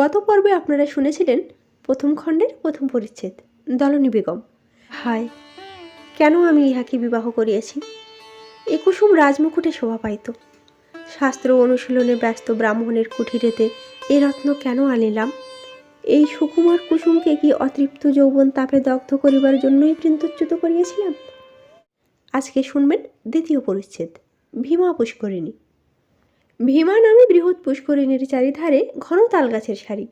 গত পর্বে আপনারা শুনেছিলেন প্রথম খণ্ডের প্রথম পরিচ্ছেদ, দলনী বেগম। হায়, কেন আমি ইহাকে বিবাহ করিয়াছি? এ কুসুম রাজমুকুটে শোভা পাইত। শাস্ত্র অনুশীলনে ব্যস্ত ব্রাহ্মণের কুঠিরেতে এ রত্ন কেন আনিলাম? এই সুকুমার কুসুমকে কি অতৃপ্ত যৌবন তাপে দগ্ধ করিবার জন্যই বৃন্দচ্যুত করিয়াছিলাম? আজকে শুনবেন দ্বিতীয় পরিচ্ছেদ, ভীমা পুষ্করিণী। ভীমা নামে বৃহৎ পুষ্করিণীর চারিধারে ঘন তালগাছের সারি।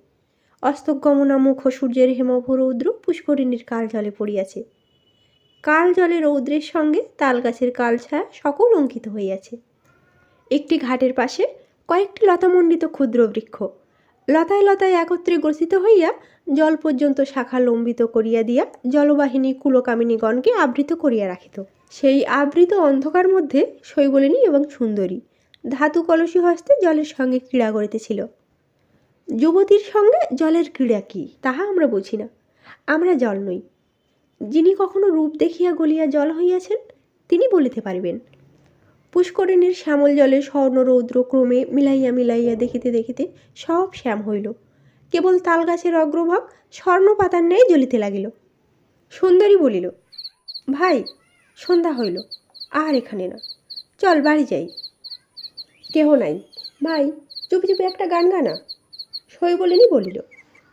অস্তগমনা মুখ সূর্যের হেমভ রৌদ্র পুষ্করিণীর কাল জলে পড়িয়াছে। কাল জলে রৌদ্রের সঙ্গে তালগাছের কাল ছায়া সকল অঙ্কিত হইয়াছে। একটি ঘাটের পাশে কয়েকটি লতামণ্ডিত ক্ষুদ্র বৃক্ষ। লতায় লতায় একত্রে গ্রথিত হইয়া জল পর্যন্ত শাখা লম্বিত করিয়া দিয়া জলবাহিনী কুলকামিনীগণকে আবৃত করিয়া রাখিত। সেই আবৃত অন্ধকার মধ্যে শৈবলিনী এবং সুন্দরী ধাতু কলসী হস্তে জলের সঙ্গে ক্রীড়া করিতেছিল। যুবতীর সঙ্গে জলের ক্রীড়া কী, তাহা আমরা বুঝি না। আমরা জল নই। যিনি কখনো রূপ দেখিয়া গলিয়া জল হইয়াছেন, তিনি বলিতে পারিবেন। পুষ্করিণীর শ্যামল জলে স্বর্ণ, রৌদ্র ক্রমে মিলাইয়া মিলাইয়া দেখিতে দেখিতে সব শ্যাম হইল। কেবল তালগাছের অগ্রভাগ স্বর্ণ পাতার ন্যায় জ্বলিতে লাগিল। সুন্দরী বলিল, ভাই, সন্ধ্যা হইল, আর এখানে না। চল বাড়ি যাই। কেহ নাই। ভাই, চুপি চুপি একটা গান গানা। শৈবলিনী বলিল,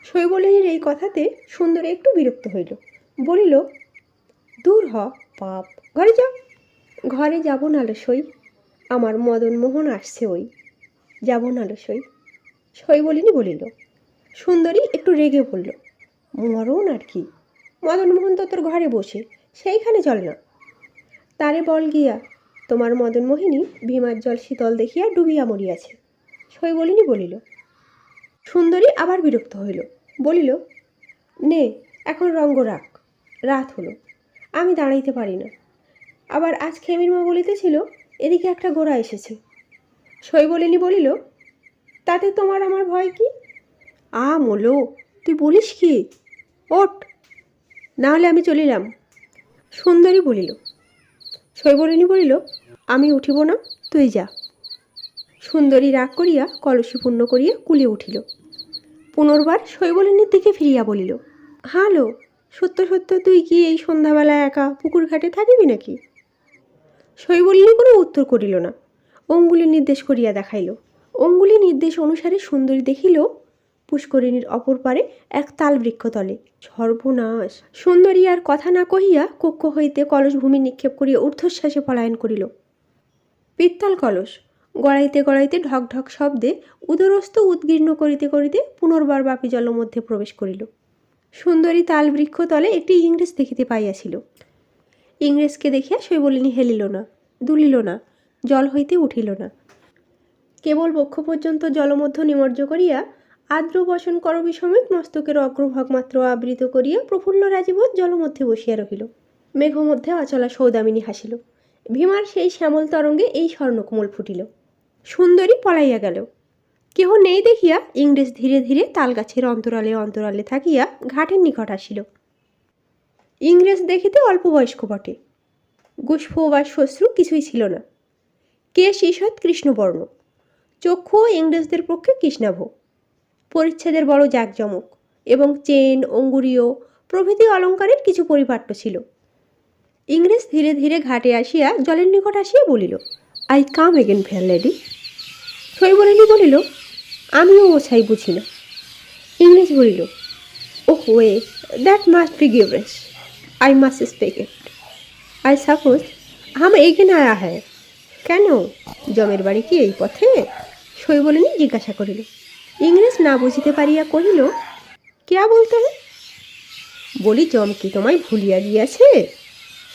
শৈবলিনীর এই কথাতে সুন্দরী একটু বিরক্ত হইল। বলিল, দূর হ, পাপ। ঘরে যাও। ঘরে যাব না সই, আমার মদন মোহন আসছে ওই। যাব না সই। শৈবলিনী বলিল, সুন্দরী একটু রেগে বলল, মরণ আর কি। মদন মোহন তো তোর ঘরে বসে, সেইখানে চল না। তারে বল গিয়া তোমার মদন মোহিনী ভীমার জল শীতল দেখিয়া ডুবিয়া মরিয়াছে। শৈবলিনী বলিল, সুন্দরী আবার বিরক্ত হইল। বলিল, নে, এখন রঙ্গ রাখ, রাত হলো, আমি দাঁড়াইতে পারি না। আবার আজ খেমির মা বলিতেছিল, এদিকে একটা গোড়া এসেছে। শৈবলিনী বলিল, তাতে তোমার আমার ভয় কি? আ মোলো, তুই বলিস কি? ওট না হলে আমি চলিলাম। সুন্দরী বলিল, শৈবলিনী বলিল আমি উঠিব না, তুই যা। সুন্দরী রাগ করিয়া কলসি পূর্ণ করিয়া কুলে উঠিল। পুনর্বার শৈবলিনীর দিকে ফিরিয়া বলিল, হালো, সত্য সত্য তুই কি এই সন্ধ্যাবেলা একা পুকুর ঘাটে থাকিবি নাকি? শৈবলিনী কোনো উত্তর করিল না। অঙ্গুলি নির্দেশ করিয়া দেখাইল। অঙ্গুলি নির্দেশ অনুসারে সুন্দরী দেখিল পুষ্করিণীর অপর পারে এক তাল। বৃক্ষতলে সর্বনাশ! সুন্দরী আর কথা না কহিয়া কক্ষ হইতে কলস ভূমি নিক্ষেপ করিয়া ঊর্ধ্বশ্বাসে পলায়ন করিল। পিত্তল কলস। গড়াইতে গড়াইতে ঢক ঢক শব্দে উদরস্থ উদ্গীর্ণ করিতে করিতে পুনর্বার বাপি জল মধ্যে প্রবেশ করিল। সুন্দরী তাল বৃক্ষতলে একটি ইংরেজ দেখিতে পাইয়াছিল। ইংরেজকে দেখিয়া শৈবলিনী হেলিল না, দুলিল না, জল হইতে উঠিল না। কেবল বক্ষ পর্যন্ত জলমধ্য নিমজ্জ করিয়া আর্দ্র বসন করবি সমেত মস্তকের অগ্রভাগ মাত্র আবৃত করিয়া প্রফুল্ল রাজীবত জলমধ্যে বসিয়া রহিল। মেঘমধ্যে অচলা সৌদামিনী হাসিল। ভীমার সেই শ্যামল তরঙ্গে এই স্বর্ণকমল ফুটিল। সুন্দরী পলাইয়া গেল। কেহ নেই দেখিয়া ইংরেজ ধীরে ধীরে তালগাছের অন্তরালে অন্তরালে থাকিয়া ঘাটের নিকট আসিল। ইংরেজ দেখিতে অল্প বয়স্ক বটে। গুষ্প বা শ্বশ্রু কিছুই ছিল না। কেশ ঈষৎ কৃষ্ণবর্ণ। চক্ষু ইংরেজদের পক্ষে কৃষ্ণাভ। পরিচ্ছেদের বড় জাঁকজমক এবং চেন, অঙ্গুরীয় প্রভৃতি অলঙ্কারের কিছু পরিপাট্য ছিল। ইংরেজ ধীরে ধীরে ঘাটে আসিয়া জলের নিকট আসিয়া বলিল, I come again fair lady? Shaibalini বলিল, আমিও ওছাই বুঝি না। ইংরেজ বলিল, ওহ way, that must be gibberish I must speak it. I suppose, হাম এগেন আয়া হ্যায়। কেন? জমের বাড়ি কি এই পথে? শৈবলিনী জিজ্ঞাসা করিল। ইংরেজ না বুঝিতে পারিয়া কহিল, কেয়া বলতে বলি, জম কি তোমায় ভুলিয়া গিয়াছে?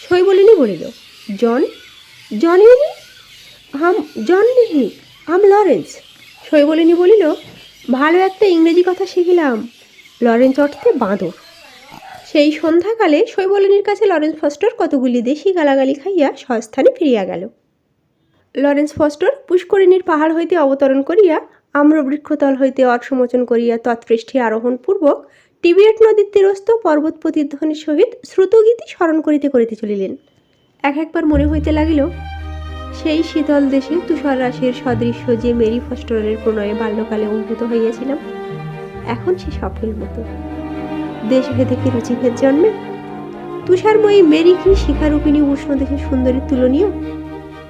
শৈবলিনী বলিল, জন জন ইউনি হাম জন নেহি হাম লরেন্স? শৈবলিনী বলিল, ভালো একটা ইংরেজি কথা শিখিলাম। লরেন্স অর্থে বাঁদর। সেই সন্ধ্যাকালে শৈবলিনীর কাছে লরেন্স ফস্টর কতগুলি দেশি গালাগালি খাইয়া স্বস্থানে ফিরিয়া গেল। লরেন্স ফস্টর পুষ্করিণীর পাহাড় হইতে অবতরণ করিয়া আম্রবৃক্ষতল হইতে অর্সমোচন করিয়া তৎপৃষ্ঠে আরোহণ পূর্বক টিবিয়েট নদীর তীরস্থ পর্বত প্রতিধ্বনির সহিত শ্রুতগীতি স্মরণ করিতে করিতে চলিলেন। এক একবার মনে হইতে লাগিল, সেই শীতল দেশে তুষার রাশির সদৃশ্য যে মেরি ফস্টরের প্রণয়ে বাল্যকালে অভিভূত হইয়াছিলাম, এখন সে স্বপ্নের মতো। দেশভেদে কি রুচিভেদ জন্মে? তুষারময়ী মেরি কি শিখারূপিণী উষ্ণ দেশের সুন্দরীর তুলনীয়?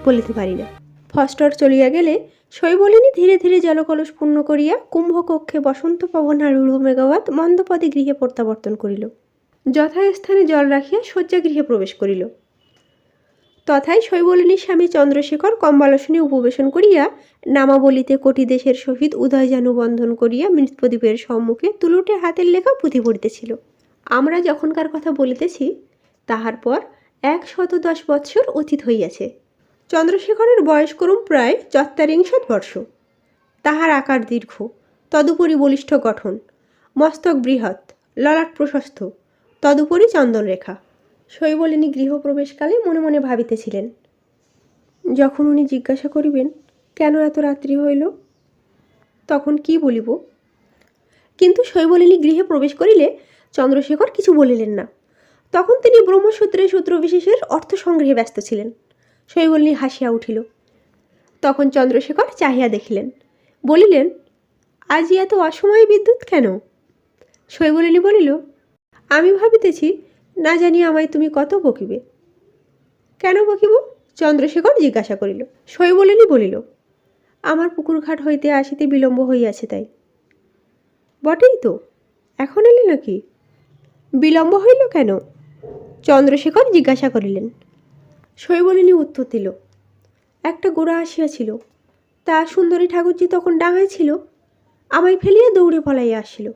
বলিতে পারি না। ফস্টর চলিয়া গেলে শৈবলিনী ধীরে ধীরে জলকলস পূর্ণ করিয়া কুম্ভকক্ষে বসন্ত পবন পবনারূঢ় মেগাওয়াত মন্দপদে গৃহে প্রত্যাবর্তন করিল। যথাস্থানে জল রাখিয়া শয্যাগৃহে প্রবেশ করিল। তথায় শৈবলিনীর স্বামী চন্দ্রশেখর কম্বালসনে উপবেশন করিয়া নামাবলিতে কোটি দেশের সহিত উদয়জানু বন্ধন করিয়া মৃৎপ্রদীপের সম্মুখে তুলুটে হাতের লেখা পুঁথি পড়িতেছিল আমরা যখনকার কথা বলিতেছি, তাহার পর এক শত দশ বৎসর অতীত হইয়াছে। চন্দ্রশেখরের বয়স করুম প্রায় চত্বারিংশত বর্ষ। তাহার আকার দীর্ঘ, তদুপরি বলিষ্ঠ গঠন, মস্তক বৃহৎ, ললাট প্রশস্ত, তদুপরি চন্দনরেখা। শৈবলিনী গৃহপ্রবেশকালে মনে মনে ভাবিতেছিলেন, যখন উনি জিজ্ঞাসা করিবেন, কেন এত রাত্রি হইল? তখন কি বলিব? কিন্তু শৈবলিনী গৃহে প্রবেশ করিলে চন্দ্রশেখর কিছু বলিলেন না। তখন তিনি ব্রহ্মসূত্রে সূত্রবিশেষের অর্থ সংগ্রহে ব্যস্ত ছিলেন। শৈবলিনী হাসিয়া উঠিল। তখন চন্দ্রশেখর চাহিয়া দেখিলেন। বলিলেন, আজ এত অসময়ে বিদ্যুৎ কেন? শৈবলিনী বলিল, আমি ভাবিতেছি, না জানি আমায় তুমি কত বকিবে। কেন বকিব? চন্দ্রশেখর জিজ্ঞাসা করিল। শৈবলিনী বলিল, আমার পুকুরঘাট হইতে আসিতে বিলম্ব হইয়াছে তাই। বটেই তো, এখন এলে নাকি? বিলম্ব হইল কেন? চন্দ্রশেখর জিজ্ঞাসা করিলেন শৈবলিনী উত্তর দিল, একটা গোড়া আসিয়াছিল। তা সুন্দরী ঠাকুরজি তখন ডাঙায় ছিল, আমায় ফেলিয়া দৌড়ে পলাইয়া আসিল।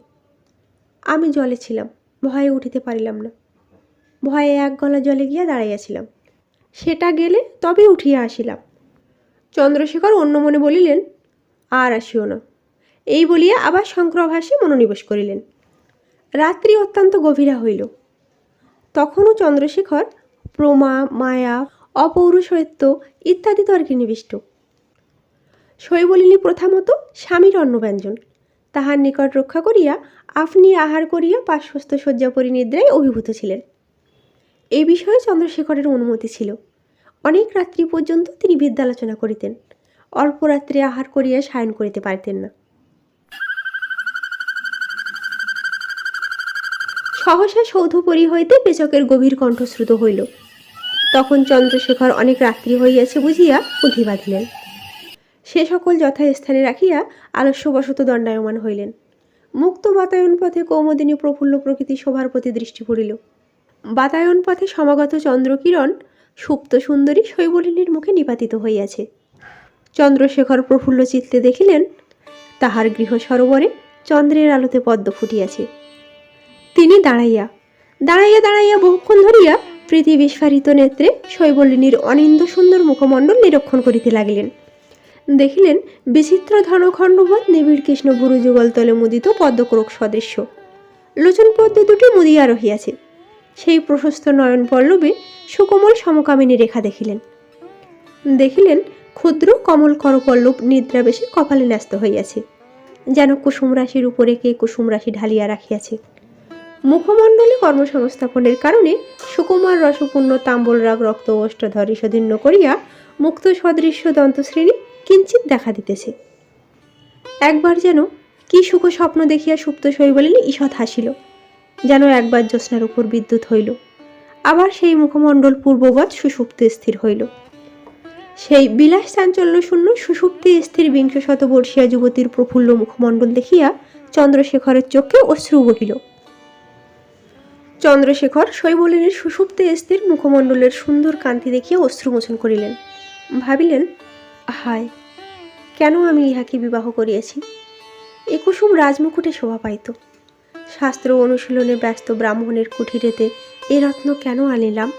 আমি জলে ছিলাম, ভয়ে উঠিতে পারিলাম না। ভয়ে এক গলা জলে গিয়া দাঁড়াইয়াছিলাম। সেটা গেলে তবে উঠিয়া আসিলাম। চন্দ্রশেখর অন্য মনে বলিলেন, আর আসিও না। এই বলিয়া আবার শঙ্করভাসে মনোনিবেশ করিলেন। রাত্রি অত্যন্ত গভীরা হইল। তখনও চন্দ্রশেখর প্রমা, মায়া, অপৌরুষত্ব ইত্যাদি তর্কে নিবিষ্ট। শৈবলিনী প্রথামত স্বামীর অন্নব্যঞ্জন। তাহার নিকট রক্ষা করিয়া আপনি আহার করিয়া পার্শ্বস্থ শয্যা পরিনিদ্রায় অভিভূত ছিলেন। এই বিষয়ে চন্দ্রশেখরের অনুমতি ছিল। অনেক রাত্রি পর্যন্ত তিনি বিদ্যালোচনা করিতেন। অল্প রাত্রে আহার করিয়া সায়ন করিতে পারিতেন না। সহসা সৌধপরি হইতে পেচকের গভীর কণ্ঠশ্রুত হইল। তখন চন্দ্রশেখর অনেক রাত্রি হইয়াছে বুঝিয়া পুঁথি বাঁধিলেন। সে সকল যথাস্থানে রাখিয়া আলস্যবশত দণ্ডায়মান হইলেন। মুক্ত বাতায়ন পথে কৌমদিনী প্রফুল্ল প্রকৃতি শোভার প্রতি দৃষ্টি পড়িল। বাতায়ন পথে সমাগত চন্দ্রকিরণ সুপ্ত সুন্দরী শৈবলিনীর মুখে নিপাতিত হইয়াছে। চন্দ্রশেখর প্রফুল্ল চিত্তে দেখিলেন, তাহার গৃহ সরোবরে চন্দ্রের আলোতে পদ্ম ফুটিয়াছে। তিনি দাঁড়াইয়া দাঁড়াইয়া দাঁড়াইয়া বহুক্ষণ ধরিয়া প্রীতি বিস্ফারিত নেত্রে শৈবলিনীর অনিন্দ সুন্দর মুখমণ্ডল নিরীক্ষণ করিতে লাগিলেন। দেখিলেন বিচিত্র ধনখণ্ডবৎ নিবিড় কৃষ্ণ ভুরু যুগল তলে মুদিত পদ্মক্রোক সদৃশ্য। লোচন পদ্ম দুটি মুদিয়া রহিয়াছে। সেই প্রশস্ত নয়ন পল্লবে সুকোমল সমকামিনী রেখা দেখিলেন। দেখিলেন ক্ষুদ্র কমল করপল্লব নিদ্রাবেশে কপালে ন্যস্ত হইয়াছে। যেন কুসুম রাশির উপরে কে কুসুম রাশি ঢালিয়া রাখিয়াছে। মুখমণ্ডলে কর্মসংস্থাপনের কারণে সুকুমার রসপূর্ণ তাম্বল রাগ, রক্ত ওষ্ঠধর ঈষদীর্ণ করিয়া মুক্ত সদৃশ্য দন্তশ্রেণী কিঞ্চিত দেখা দিতেছে। একবার যেন কি সুখ স্বপ্ন দেখিয়া সুপ্ত শৈবলিনী ঈষৎ হাসিল, যেন একবার জ্যোৎস্নার উপর বিদ্যুৎ হইল। আবার সেই মুখমণ্ডল পূর্ববৎ সুষুপ্ত স্থির হইল। সেই বিলাস চাঞ্চল্য শূন্য সুষুপ্তি স্থির বিংশ শতবর্ষীয়া যুবতীর প্রফুল্ল মুখমণ্ডল দেখিয়া চন্দ্রশেখরের চোখে অশ্রু বহিল। চন্দ্রশেখর শৈবলিনীর সুষুপ্তে স্থির মুখমণ্ডলের সুন্দর কান্তি দেখিয়া অশ্রুমোচন করিলেন। ভাবিলেন, হায়, কেন আমি ইহাকে বিবাহ করিয়াছি? এ কুসুম রাজমুকুটে শোভা পাইত। শাস্ত্র অনুশীলনে ব্যস্ত ব্রাহ্মণের কুঠিরেতে এ রত্ন কেন আনিলাম?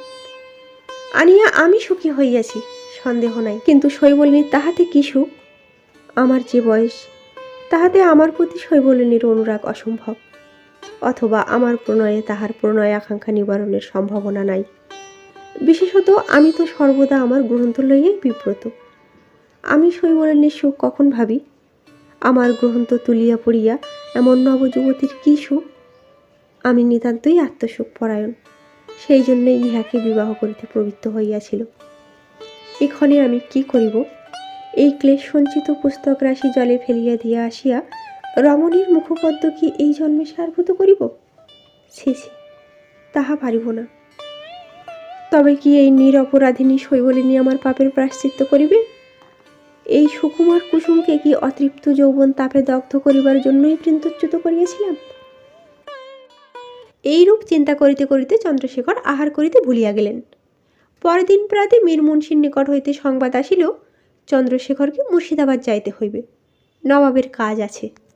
আনিয়া আমি সুখী হইয়াছি, সন্দেহ নাই। কিন্তু শৈবলিনীর তাহাতে কি সুখ? আমার যে বয়স, তাহাতে আমার প্রতি শৈবলিনীর অনুরাগ অসম্ভব। অথবা আমার প্রণয়ে তাহার প্রণয় আকাঙ্ক্ষা নিবারণের সম্ভাবনা নাই। বিশেষত আমি তো সর্বদা আমার গ্রন্থ লইয়াই বিব্রত। আমি শৈবলিনীর সুখ কখন ভাবি? আমার গ্রন্থ তুলিয়া পড়িয়া এমন নবযুবতীর কী সুখ? আমি নিতান্তই আত্মসুখ পরায়ণ। সেই জন্যে ইহাকে বিবাহ করিতে প্রবৃত্ত হইয়াছিল। এক্ষণে আমি কি করিব? এই ক্লেশ সঞ্চিত পুস্তক রাশি জলে ফেলিয়া দিয়া আসিয়া রমণীর মুখপদ্ম কি এই জন্মে সারভূত করিব? ছি তাহা পারিব না। তবে কি এই নিরপরাধিনী শৈবলিনী আমার পাপের প্রাশ্চিত্য করিবে? এই সুকুমার কুসুমকে কি অতৃপ্ত যৌবন তাপে দগ্ধ করিবার জন্যই বৃন্তচ্যুত করিয়াছিলাম? এইরূপ চিন্তা করিতে করিতে চন্দ্রশেখর আহার করিতে ভুলিয়া গেলেন। পরদিন প্রাতে মীর মুন্সির নিকট হইতে সংবাদ আসিল, চন্দ্রশেখরকে মুর্শিদাবাদ যাইতে হইবে। নবাবের কাজ আছে।